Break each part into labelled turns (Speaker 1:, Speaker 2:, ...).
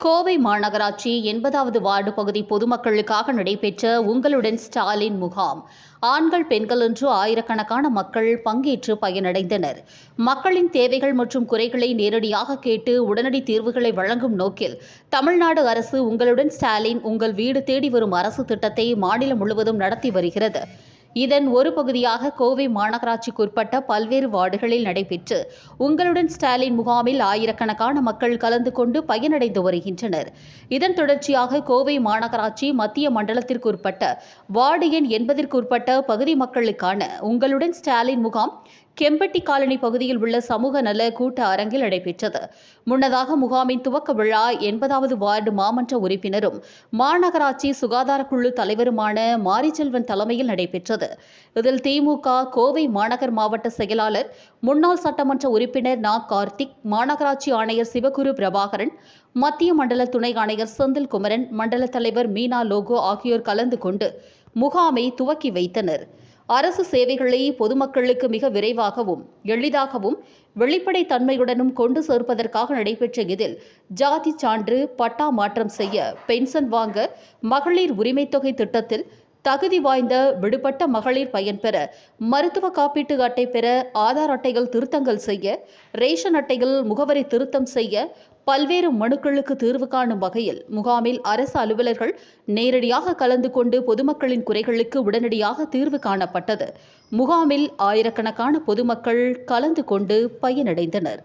Speaker 1: கோவை மாநகராட்சி எண்பதாவது வார்டு பகுதி பொதுமக்களுக்காக நடைபெற்ற உங்களுடன் ஸ்டாலின் முகாம். ஆண்கள் பெண்கள் என்று ஆயிரக்கணக்கான மக்கள் பங்கேற்று பயனடைந்தனர். மக்களின் தேவைகள் மற்றும் குறைகளை நேரடியாக கேட்டு உடனடி தீர்வுகளை வழங்கும் நோக்கில் தமிழ்நாடு அரசு உங்களுடன் ஸ்டாலின் உங்கள் வீடு தேடி வரும் அரசு திட்டத்தை மாநிலம் முழுவதும் நடத்தி வருகிறது. இதன் ஒரு பகுதியாக கோவை மாநகராட்சிக்குட்பட்ட பல்வேறு வார்டுகளில் நடைபெற்று உங்களுடன் ஸ்டாலின் முகாமில் ஆயிரக்கணக்கான மக்கள் கலந்து கொண்டு பயனடைந்து வருகின்றனர். இதன் தொடர்ச்சியாக கோவை மாநகராட்சி மத்திய மண்டலத்திற்குட்பட்ட வார்டு எண் எண்பதிற்குட்பட்ட பகுதி மக்களுக்கான உங்களுடன் ஸ்டாலின் முகாம் கெம்பட்டி காலனி பகுதியில் உள்ள சமூக நல கூட்ட அரங்கில் நடைபெற்றது. முன்னதாக முகாமின் துவக்க விழா எண்பதாவது வார்டு மாமன்ற உறுப்பினரும் மாநகராட்சி சுகாதார குழு தலைவருமான மாரிச்செல்வன் தலைமையில் நடைபெற்றது. இதில் திமுக கோவை மாநகர் மாவட்ட செயலாளர் முன்னாள் சட்டமன்ற உறுப்பினர் நா. கார்த்திக் மாநகராட்சி ஆணையர் சிவகுரு பிரபாகரன் மத்திய மண்டல துணை ஆணையர் செந்தில் குமரன் மண்டல தலைவர் மீனா லோகோ ஆகியோர் கலந்து கொண்டு முகாமை துவக்கி வைத்தனர். அரசு சேவைகளை பொதுமக்களுக்கு மிக விரைவாகவும் எளிதாகவும் வெளிப்படை தன்மையுடனும் கொண்டு சேர்ப்பதற்காக நடைபெற்ற இதில் ஜாதி சான்று பட்டா மாற்றம் செய்ய பென்ஷன் வாங்க மகளிர் உரிமைத் தொகை திட்டத்தில் தகுதி வாய்ந்த விடுபட்ட மகளிர் பயன்பெற மருத்துவ காப்பீட்டு அட்டை பெற ஆதார் அட்டைகள் திருத்தங்கள் செய்ய ரேஷன் அட்டைகள் முகவரி திருத்தம் செய்ய பல்வேறு மனுக்களுக்கு தீர்வு காணும் வகையில் முகாமில் அரசு அலுவலர்கள் நேரடியாக கலந்து கொண்டு பொதுமக்களின் குறைகளுக்கு உடனடியாக தீர்வு காணப்பட்டது. முகாமில் ஆயிரக்கணக்கான பொதுமக்கள் கலந்து கொண்டு பயனடைந்தனர்.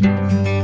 Speaker 2: you.